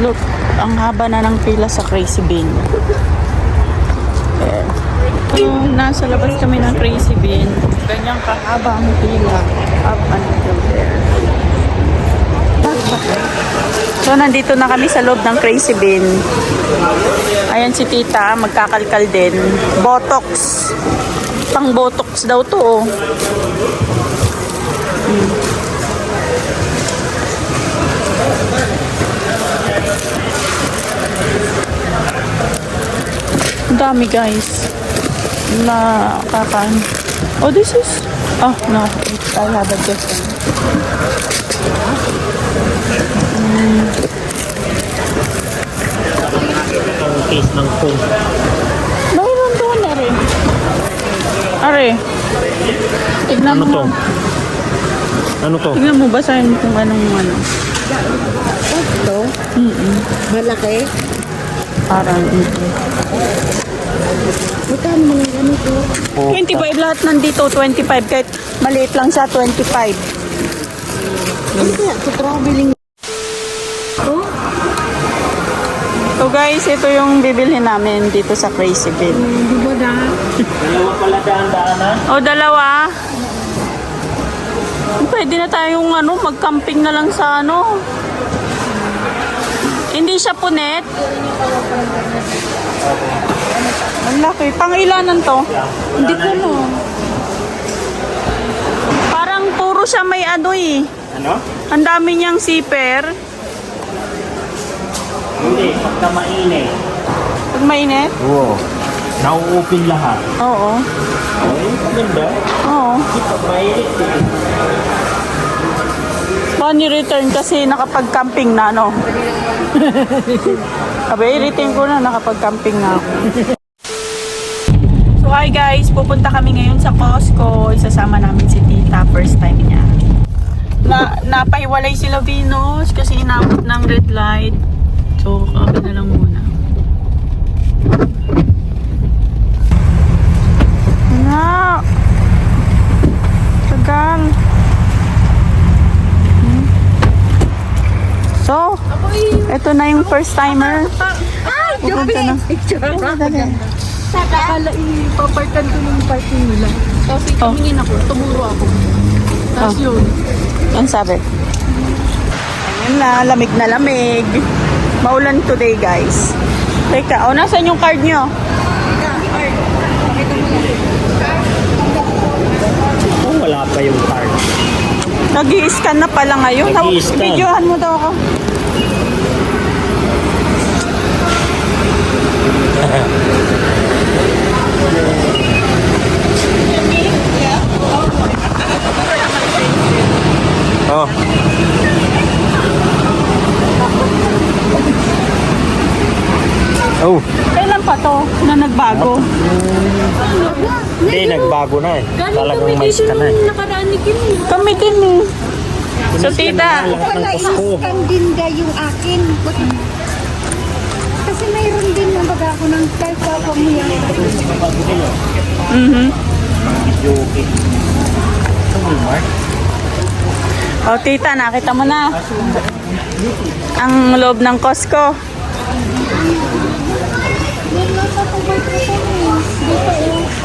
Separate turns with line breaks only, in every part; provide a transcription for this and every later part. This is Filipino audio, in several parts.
look. Ang haba na ng pila sa Crazy Bean. Eh. So, nasa labas kami ng Crazy Bean. Ganyang kahaba ang pila. Up until there. So, nandito na kami sa loob ng Crazy Bean. Ayan si tita, magkakalkal din. Botox. Pang botox daw to, oh. Hmm. Dami guys. Na kakan. Oh, this is... Oh, no. I have a different.
Ang case ng phone.
Mayroon doon na rin. Are. Tignan
Ano
mo.
to? Ano to?
Tignan mo, basahin mo kung anong ano.
Ito? Malaki?
Parang, mm
Magkano mo yung ganito?
25 lahat nandito, 25. Kahit maliit lang siya, 25.
Ano kaya? Ito traveling.
So guys, ito yung bibilhin namin dito sa Crazy Bill.
Dalawa pala daan-daanan.
O, dalawa. Pwede na tayong ano, mag-camping na lang sa ano. Hindi siya punet. Ang laki. Pangilanan to? Hindi ko no. Parang puro siya may ano eh.
Ano?
Ang dami niyang zipper.
Hindi, pagka mainit.
Pag mainit?
Oo. Nauupin lahat.
Oo.
Ay, maganda.
Oo.
Pag mainit, eh.
Funny return kasi nakapag-camping na, no? Abay, return ko na nakapag-camping na ako. Hi guys. Pupunta kami ngayon sa Costco. Isasama namin si Tita. First time niya. Na, napahiwalay sila Venus kasi inabot ng red light. So, kami na lang muna. Na! Tagal. So, ito na yung first timer.
Ay!
Pupunta na.
Picture
Dali.
Akala ipapartan ko ng parking nila. Tapos ikamingin ako, tumuro ako. Tapos
Oh.
yun.
Ang sabi? Ayun na, lamig na lamig. Maulan today, guys. Teka, o, nasan yung card nyo?
Oh, wala pa yung card.
nag scan na pala ngayon.
Nag-i-scan.
Videohan mo daw ako.
Oh. Oh,
Kailan pa to na nagbago?
hindi, nagbago na eh. Talagang may scan na eh.
nakaraan ni Kim. eh.
Kami din eh. So, tita,
Costco.
Scan din yung akin. Kasi ako ng kahit pa mo yan.
mhm.
Joking. Ito, Walmart.
O, tita, nakita mo na. Ang loob ng Costco.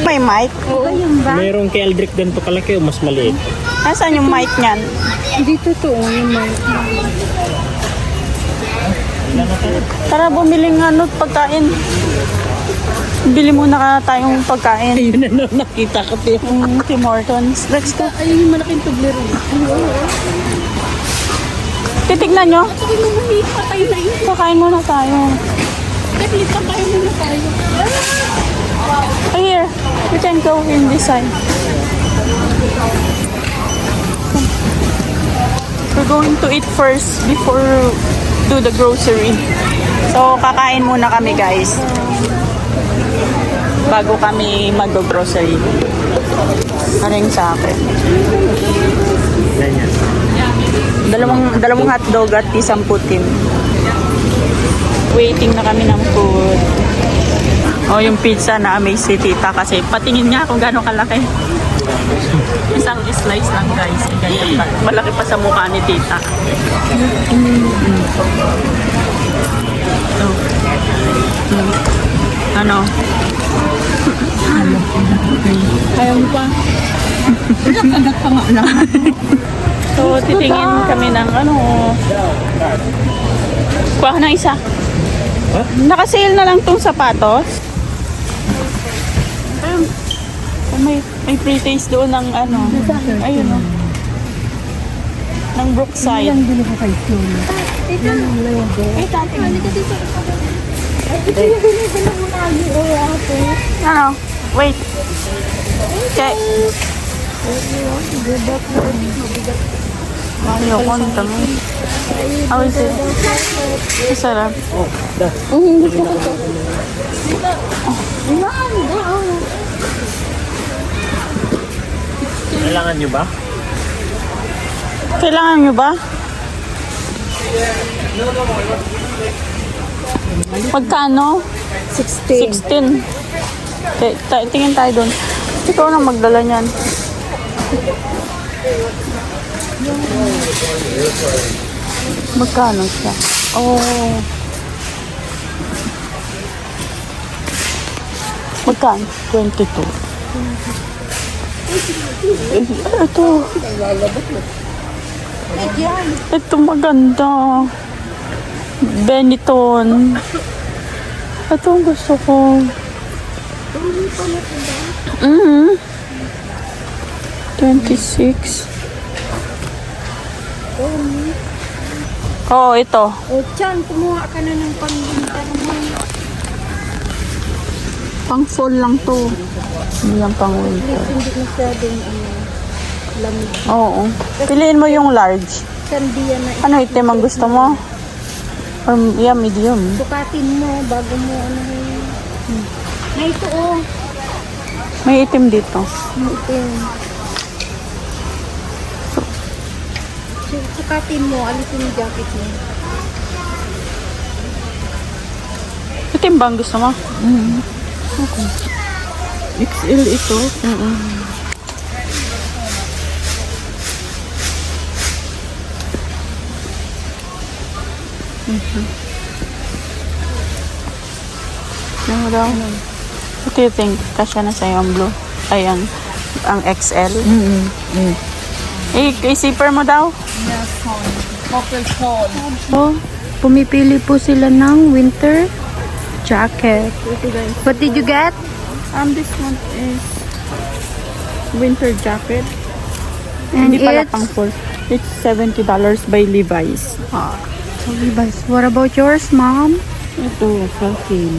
May mic?
Ito yung ba?
Meron kay Aldrich ganito kalaki o mas maliit.
Nasaan yung mic niyan?
Dito to, oh, yung may...
Tara, bumili ng ano, pagkain. Bili muna ka tayong pagkain.
Ayun na lang, nakita ko to.
Mm, Tim Hortons. Let's go.
Ay, yung malaking tublero.
Titignan nyo. Pakain muna tayo.
Kasi patay muna tayo.
Here. We can go in this side. We're going to eat first before do the grocery. So, kakain muna kami, guys. Bago kami mag-grocery. Aring sa akin. Dalawang, dalawang hotdog at isang putim. Waiting na kami ng food. Oh, yung pizza na amaze si tita kasi patingin nga kung gaano kalaki. Isang slice lang guys. Ganyan pa. Malaki pa sa mukha ni tita. Mm. Ito. Hmm. Ano?
Ayaw mo pa. Kagat pa nga lang.
So, titingin kami ng ano. Kuha ka ng isa. Naka-sale na lang tong sapatos. Ayun. Oh, may pre-taste doon ng ano. Ayun o. Ng Brookside.
bili ko kay Fiona.
Ano? Wait. Okay. Ayoko, ang dami. How is it? Masarap.
Kailangan nyo ba?
Kailangan nyo ba? Magkano?
16.
16. Okay, ta- tingin tayo doon. Ikaw na magdala niyan. Magkano siya? Oh. Magkano? 22. Eh, ito. Ito maganda. Benetton. Ito ang gusto ko. Mm-hmm. 26. Oo, ito.
O, Chan, kumuha ka na ng pangbinta mo.
Pang fall lang to. Hindi yan pang winter.
Hindi masyadong ano, lamig.
Oo. Piliin mo yung large.
Sandiyan na
Ano itim ang gusto mo? Or yeah, medium.
isukatin mo bago mo ano yun. Hmm. Na ito oh.
May itim dito.
Ito yun. Su- Sukatin mo, alisin yung jacket mo.
Itim ba ang gusto mo?
XL ito.
Ano daw? What do you think? Kasya na sa'yo ang blue? Ay, ang, ang XL?
Mm-hmm.
Eh, i-zipper mo daw?
Couple tall.
Oh, pumipili po sila ng winter jacket. What did you get?
Um, this one is winter jacket.
And
Hindi pala
it's
pang full. It's $70 by Levi's.
So, Levi's. What about yours, mom?
Ito, Falcon.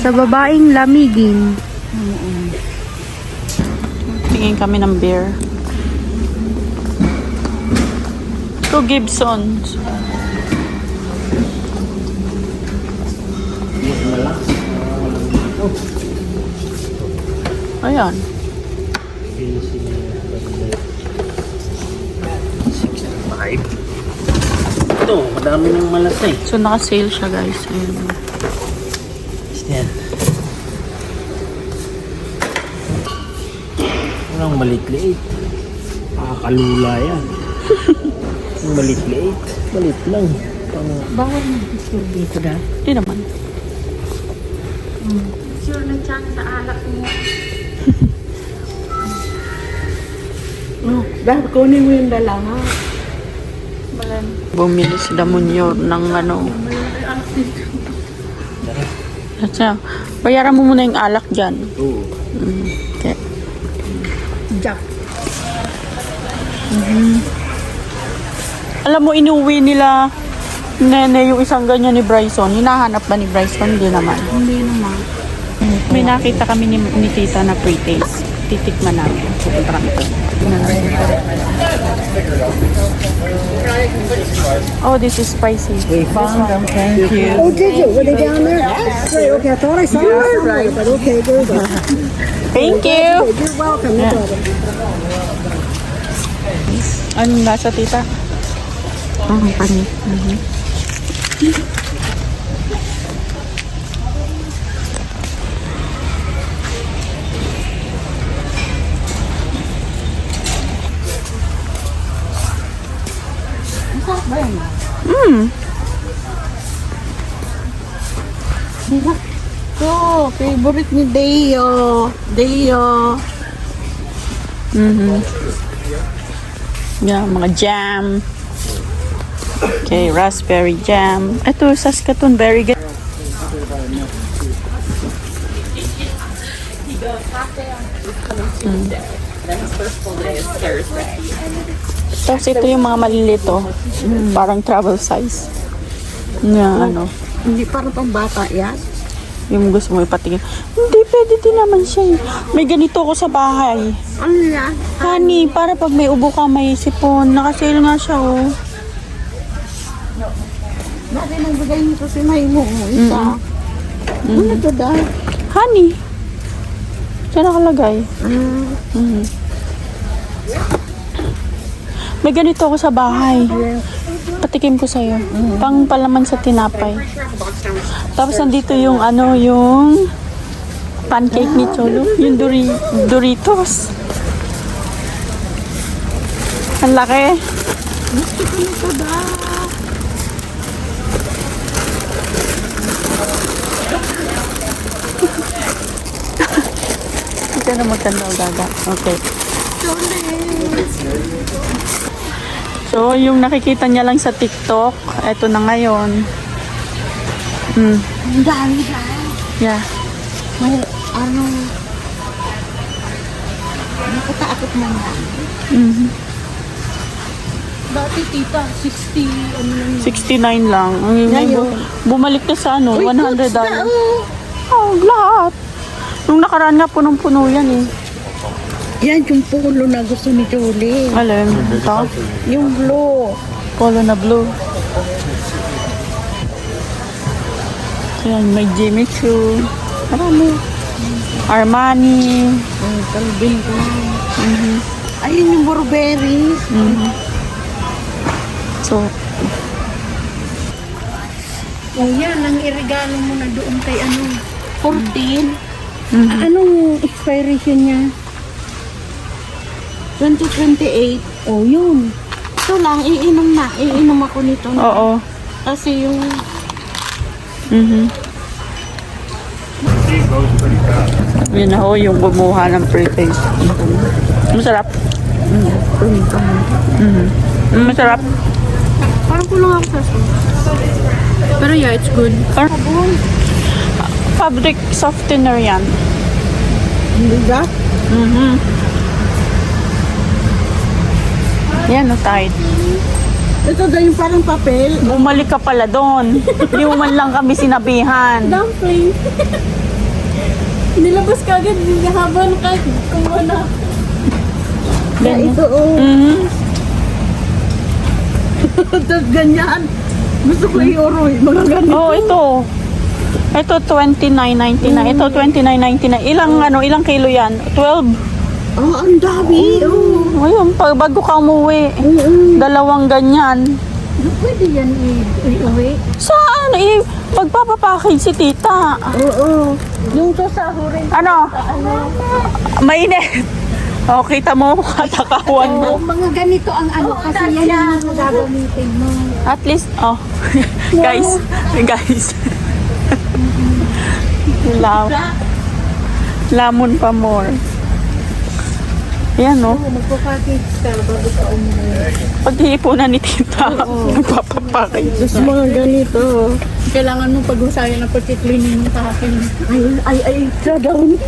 Sa babaeng lamigin.
Tingin kami ng beer. To Gibson. Ayan.
65. Ito, madami ng malas eh.
So, naka-sale siya, guys. Ayan.
Yan. Walang malit-liit. Nakakalula yan. Malit-liit. Malit lang. Pang
Bawal mag-picture dito da.
Hindi naman.
Dahil kunin mo yung dala ha.
Bumili si Damunyor ng ano. At siya, bayaran mo muna yung alak dyan.
Oo.
Okay.
Jack.
Alam mo, inuwi nila nene yung isang ganyan ni Bryson. Hinahanap ba ni Bryson? Hindi naman.
Hindi naman.
May nakita kami ni, ni tita na pre-taste. Titikman namin. Pupunta kami doon. Tingnan. Oh, this is spicy.
We found them. Thank you.
Oh, did you? Were they down there? Great. Okay, I thought I saw them. Right. But okay, good.
Thank you!
You're welcome. No problem.
Anong nasa tita?
Oh, ang panit.
Mm.
Favorite ni Deo. Deo.
Mhm. Yeah, mga jam. Okay, raspberry jam. Ito, Saskatoon berry. Ga- Mm. Tapos ito yung mga malilito. Parang travel size. Na ano,
Hindi para pang bata yan.
Yung gusto mo ipatingin. Hindi, pwede din naman siya. eh. May ganito ako sa bahay.
Ano yan?
Honey, para pag may ubo ka, may sipon. Nakasale nga siya, oh.
Bakit nagbigay nito si May mo? Isa. Ano to dahil?
Honey. Diyan nakalagay.
Ah,
Mhm. May ganito ako sa bahay. Patikim ko sa'yo. Pang palaman sa tinapay. Tapos nandito yung ano, yung pancake ni Cholo. Yung Dori Doritos. Ang laki. Ito na magtanda gaga. Okay. So, yung nakikita niya lang sa TikTok, eto na ngayon. Hmm.
ang dami dahil.
Yeah.
May ano, nakatakot mo na.
Mhm.
Dati tita, 60, ano lang yun.
69 lang. Ang bu- bumalik na sa ano, 100 dollars. Oh, lahat. Nung nakaraan nga, punong-puno yan eh.
Yan yung pulo na gusto ni Julie.
Alam, ito.
Yung blue.
Polo na blue. Yan, may Jimmy Choo. Marami. Armani.
Ang Calvin Klein. Ayun yung Burberry.
So,
O yan, ang irregalo mo na doon kay ano, 14.
mhm.
A- anong expiration niya?
2028.
Oh, yun.
Ito lang, iinom na. Iinom ako nito. na.
oo.
Kasi yung
Mhm. Yun na ho, yung bumuha ng pre-taste. Masarap. Mhm. Mm, Masarap.
Parang kulang ako sa sauce. Pero yeah, it's good.
Or, fabric softener yan.
hindi ba?
Mhm. Yan, no, tight.
Ito daw yung parang papel.
Bumalik ka pala doon. Hindi mo man lang kami sinabihan.
Dumpling. Nilabas ka agad, habang kahit kumuha na.
Na ito oh.
Mhm.
Tapos ganyan. Gusto ko i-oroy. Mga ganito.
Oh, ito. Ito 29.99. Ito 29.99. Ilang ano, ilang kilo yan? 12.
Oh, ang dami. Oh.
Ayun, pag bago ka umuwi, dalawang ganyan.
Pwede yan i-uwi.
Saan? Eh, pagpapapackage si tita.
Oo. Yung sasahurin.
Ano? Mainit. Oh, kita mo, katakawan mo.
Mga ganito ang ano, kasi yan yung gagamitin mo.
At least, oh. guys, guys. Lam Lamon pa more. Yan, no?
Magpa-package ka bago ka umuwi.
Paghihipunan ni tita, nagpapapackage.
Tapos mga ganito.
Kailangan mo pag-usayan na pagkiklinin mo sa akin.
Ay, ay, ay. Sa daon.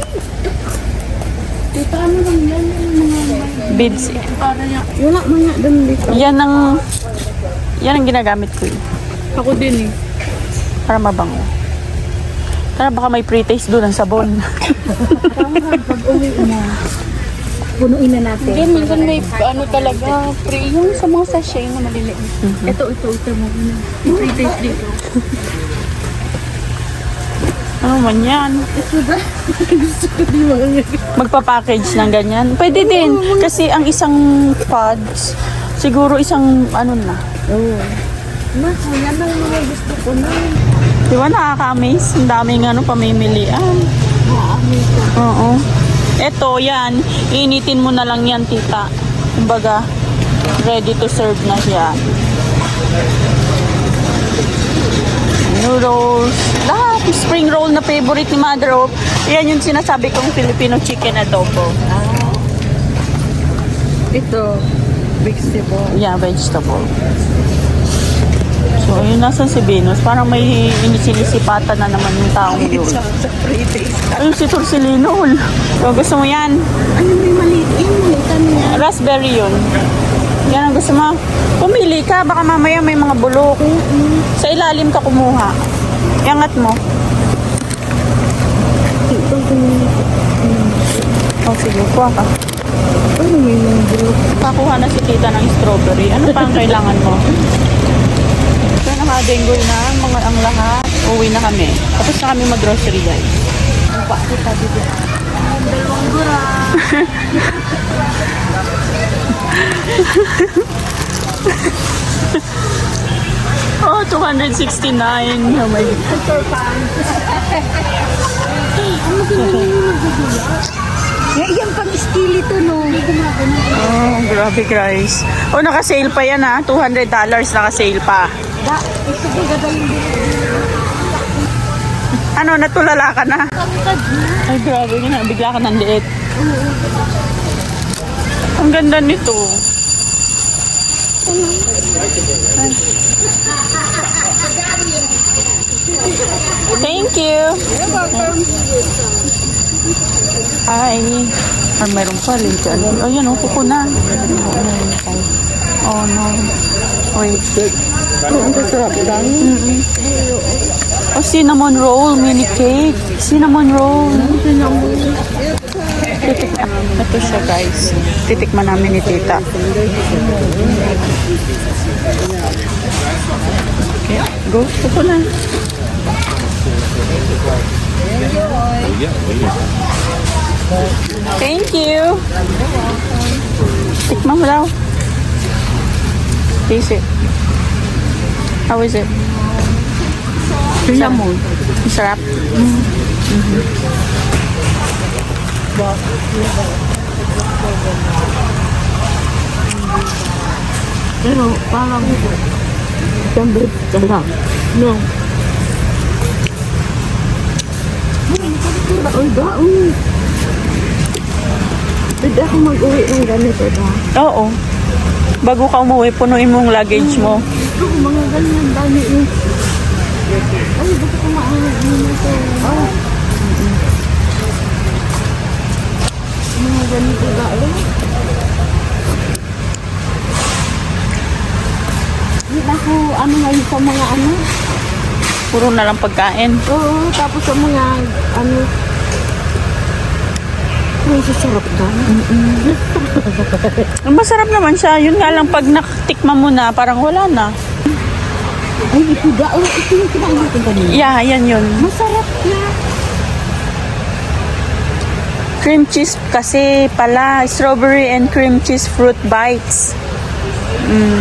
Tita, ano lang yan? Yung mga
Beads.
para niya.
Wala mga doon dito.
Yan ang, yan ang ginagamit ko eh.
Ako din eh.
Para mabango. Tara, baka may pre-taste doon ang sabon.
Pag uwi mo, punuin na natin. Hindi, minsan may ano talaga, pre, yung sa mga sachet na maliliit. Ito, ito, ito mo. Yung pre-taste dito.
Ano man yan?
Gusto ko di mga
Magpa-package ng ganyan. Pwede din. Kasi ang isang pods, siguro isang ano na.
Oo. Mas, yan ang mga gusto ko na.
Di ba nakaka-amaze? Ang daming ano, pamimilian.
Maamis ko.
Oo. Ito, yan. Initin mo na lang yan, tita. Kumbaga, ready to serve na siya. noodles, lahat. Spring roll na favorite ni Mother of. Yan yung sinasabi kong Filipino chicken adobo.
Ito, vegetable.
Yeah, vegetable. So, yun nasa si Venus. Parang may inisinisipatan na naman yung taong yun. Ayun si Torsilino. So, gusto mo yan?
Ano may maliit yun? Kanya.
Raspberry yun. Yan ang gusto mo. Pumili ka, baka mamaya may mga bulok. Sa ilalim ka kumuha. Iangat mo. Oh, sige, kuha ka.
Ano may mga bulok?
Pakuha na si tita ng strawberry. Ano pa ang kailangan mo? So, nakadengoy na ang mga ang lahat. Uwi na kami. Tapos na kami mag-grocery guys. Oh, 269. Oh my
Eh, yan pang steel ito, no?
Oh, grabe guys. Oh, naka-sale pa yan ha. $200 naka-sale pa.
Da, ito ba gagaling din?
Ano, natulala ka na? Ay, grabe nga. Bigla ka ng liit. Ang ganda nito. Thank you. You're welcome. Ay, meron pa rin dyan. Oh, yan, oh, kuko na. Oh, no. Wait.
Ang sarap lang.
Mm-mm. Oh, cinnamon roll, mini cake. Cinnamon roll. Titikman. Ito siya, guys. Titikman namin ni tita. Okay, go. Kuko na. Thank you. Tikman mo daw. Taste it. How is it? Cinnamon. Sarap.
Pero parang siyempre ka lang. No. Ay, daon. Pwede ako mag-uwi ng ganito ba?
Oo. Bago ka umuwi, punuin mo yung luggage mo.
Ito, mga ganyan dami eh. Ay, ko maaari mo ito. Ah. Mga ganito mo? Hindi ako, ano ngayon sa mga ano?
Puro na lang pagkain.
Oo, tapos sa mga, ano, ay, sasarap ka.
Masarap naman siya. Yun nga lang, pag naktikma mo na, parang wala na.
Ay, ito da. Oh, ito yung kinain natin kanina.
Yeah, yan yun.
Masarap na.
Cream cheese kasi pala. Strawberry and cream cheese fruit bites. Mm.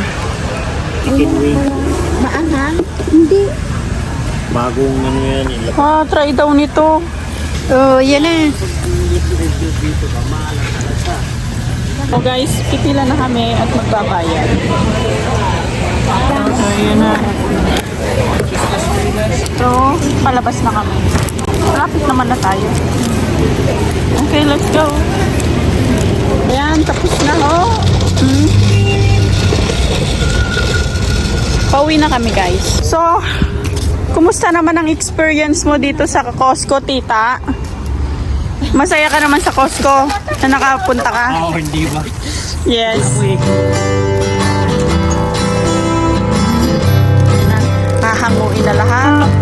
Maanghang? Hindi.
Bagong ano yan. ilap-
Ah, try daw nito.
Oh, yan na.
So guys, pipila na kami at magbabayad. So, yun na. So, palabas na kami. Traffic naman na tayo. Okay, let's go. Ayan, tapos na oh. Hmm. Pauwi na kami guys. So, kumusta naman ang experience mo dito sa Costco, tita? Masaya ka naman sa Costco na nakapunta ka?
Oo, hindi ba?
Yes. 走了哈